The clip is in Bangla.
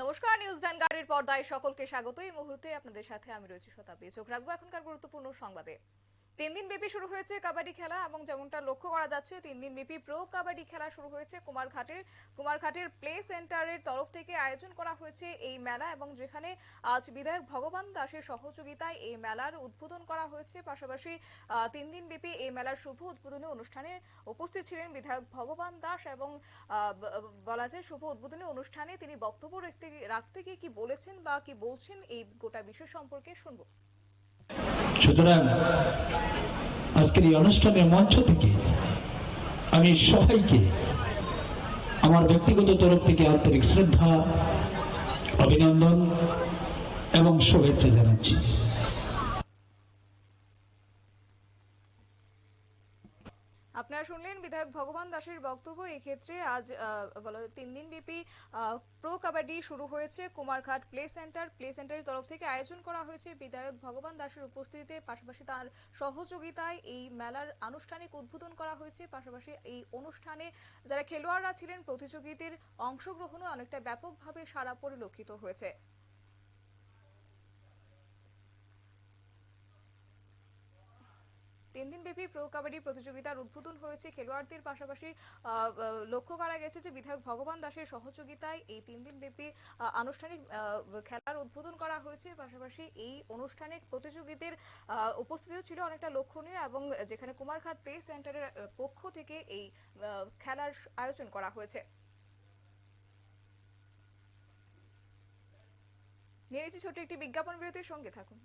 নমস্কার, নিউজ ভ্যানগার্ডের পর্দায় সকলকে স্বাগত। এই মুহূর্তে আপনাদের সাথে আমি রয়েছি শতাব্দী। চোখ রাখব এখনকার গুরুত্বপূর্ণ সংবাদে। তিন দিন ব্যাপী শুরু হয়েছে কাবাডি খেলা এবং যেমনটা লক্ষ্য করা যাচ্ছে তিন দিন ব্যাপী প্রো কাবাডি খেলা শুরু হয়েছে কুমারঘাটের। কুমারঘাটের প্লে সেন্টারের তরফ থেকে আয়োজন করা হয়েছে এই মেলা এবং যেখানে আজ বিধায়ক ভগবান দাসের সহযোগিতায় এই মেলার উদ্বোধন করা হয়েছে। পাশাপাশি তিন দিন ব্যাপী এই মেলার শুভ উদ্বোধনী অনুষ্ঠানে উপস্থিত ছিলেন বিধায়ক ভগবান দাস এবং বলা যায় শুভ উদ্বোধনী অনুষ্ঠানে তিনি বক্তব্য রাখতে রাখতে গিয়ে কি বলেছেন বা কি বলছেন এই গোটা বিষয় সম্পর্কে শুনব। সুতরাং আজকের এই অনুষ্ঠানের মঞ্চ থেকে আমি সবাইকে আমার ব্যক্তিগত তরফ থেকে আন্তরিক শ্রদ্ধা, অভিনন্দন এবং শুভেচ্ছা জানাচ্ছি। আপনারা শুনলেন বিধায়ক ভগবান দাসের বক্তব্য। এই ক্ষেত্রে আজ বলা, তিন দিন ব্যাপী প্রো কাবাডি শুরু হয়েছে কুমারঘাট প্লে সেন্টার। প্লে সেন্টারের তরফ থেকে আয়োজন করা হয়েছে বিধায়ক ভগবান দাসের উপস্থিতিতে। পাশাপাশি তার সহযোগিতায় এই মেলার আনুষ্ঠানিক উদ্বোধন করা হয়েছে। পাশাপাশি এই অনুষ্ঠানে যারা খেলোয়াড়রা ছিলেন প্রতিযোগীদের অংশগ্রহণও অনেকটা ব্যাপকভাবে সারা পরিলক্ষিত হয়েছে। তিন দিন ব্যাপী প্রো কাবাডি প্রতিযোগিতার উদ্বোধন হয়েছে। খেলোয়াড়দের পাশাপাশি লক্ষ্য করা গেছে যে বিধায়ক ভগবান দাসের সহযোগিতায় এই তিন দিন ব্যাপী আহ, আনুষ্ঠানিক খেলার উদ্বোধন করা হয়েছে। পাশাপাশি এই অনুষ্ঠানে প্রতিযোগীদের উপস্থিতিও ছিল অনেকটা লক্ষণীয় এবং যেখানে কুমারঘাট প্লে সেন্টারের পক্ষ থেকে এই খেলার আয়োজন করা হয়েছে। নিয়ে নিচ্ছি ছোট্ট একটি বিজ্ঞাপন বিরতির সঙ্গে থাকুন।